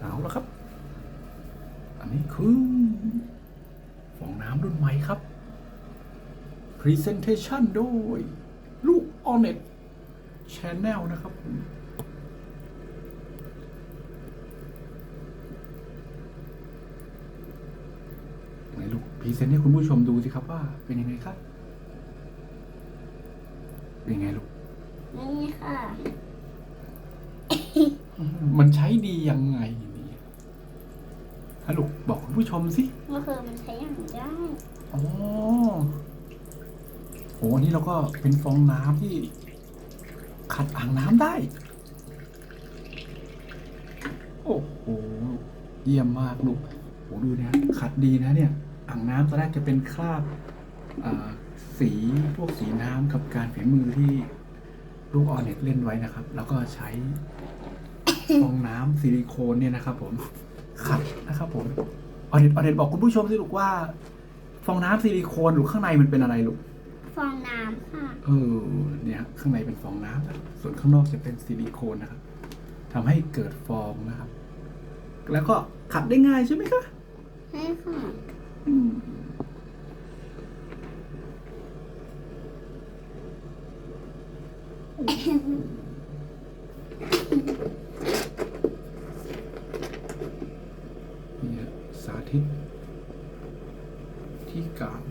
เอาแล้วครับ อันนี้คือฟองน้ำรุ่นใหม่ครับ Presentation โดย ลูก o n e t Channel นะครับผมไหนลูกพรีเซนต์ให้คุณผู้ชมดูสิครับว่าเป็นยังไงครับ เป็นยังไงลูก นี่ค่ะ มันใช้ดียังไง เนี่ยฮัลโหลบอกคุณผู้ชมสิก็คือมันใช้อย่างได้ อ๋อโหอันนี้เราก็เป็นฟองน้ำที่ ขัดอ่างน้ำได้ โอ้โห เยี่ยมมากลูกโหดูนะขัดดีนะเนี่ย อ่างน้ำตอนแรกจะเป็นคราบอ่าสีพวกสีน้ำกับการฝีมือที่ลูกออนเน็ตเล่นไว้นะครับ แล้วก็ใช้ฟองน้ำซิลิโคนเนี่ยนะครับผม ขัดนะครับผมออนเน็ตออนเน็ตบอกคุณผู้ชมสิลูกว่า ฟองน้ำซิลิโคนหรือข้างในมันเป็นอะไรลูก ฟองน้ำค่ะ เออเนี่ยข้างในเป็นฟองน้ำนะส่วนข้างนอกจะเป็นซิลิโคนนะครับทำให้เกิดฟองนะครับ แล้วก็ขัดได้ง่ายใช่ไหมคะ ใช่ค่ะ อืมเนี่ย สาธิตที่กาง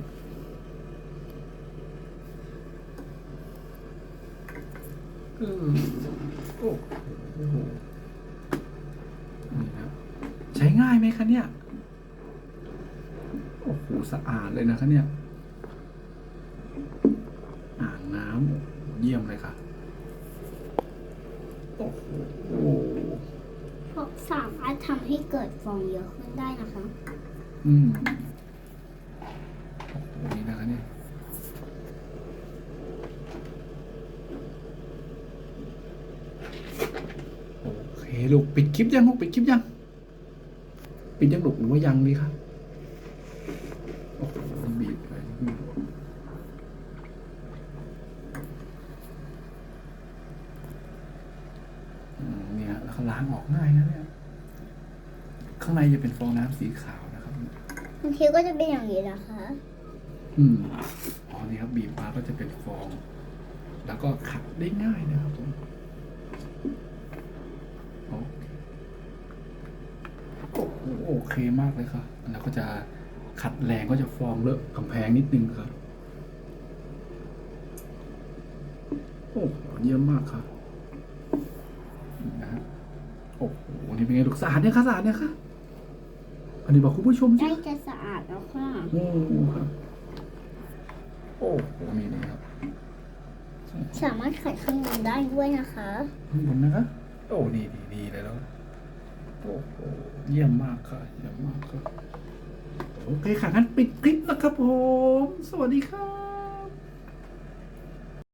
เออโอ้โหนี่นะใช้ง่ายไหมคะเนี่ย โอ้โห สะอาดเลยนะคะเนี่ย อ่างน้ำเยี่ยมเลยค่ะ โอ้โหเพราะ สามารถทำให้เกิดฟองเยอะขึ้นได้นะคะ อืมนี่นะคะเนี่ยโอเคลูกปิดคลิปยังลูกปิดคลิปยัง ปิดยังลูกหรือว่ายังดีครับโอ้โหบีบไปอืมเนี่ยแล้วก็ล้างออกง่ายนะเนี่ย ข้างในจะเป็นฟองน้ำสีขาวนะครับบางทีก็จะเป็นอย่างนี้นะคะ อืมอ๋อนี่ครับบีบมาก็จะเป็นฟอง แล้วก็ขัดได้ง่ายนะครับผมโอเคโอ้โหโอเคมากเลยครับ แล้วก็จะขัดแรงก็จะฟองเลอะกำแพงนิดนึงครับ โอ้โหเยี่ยมมากครับนี่นะฮะ โอ้โห นี่เป็นไงลูกสะอาดเนี่ยคะสะอาดเนี่ยคะอันนี้บอกคุณผู้ชมใกสิล้จะสะอาดแล้วค่ะ โอ้ครับโอ้โหนี่นะครับสามารถขัดข้างบนได้ด้วยนะคะข้างบนนะครับโอ้ดีดีดีเลยแล้ว โอ้โห เยี่ยมมากค่ะ เยี่ยมมากครับ โอเคค่ะงั้นปิดคลิปนะครับผม สวัสดีครับ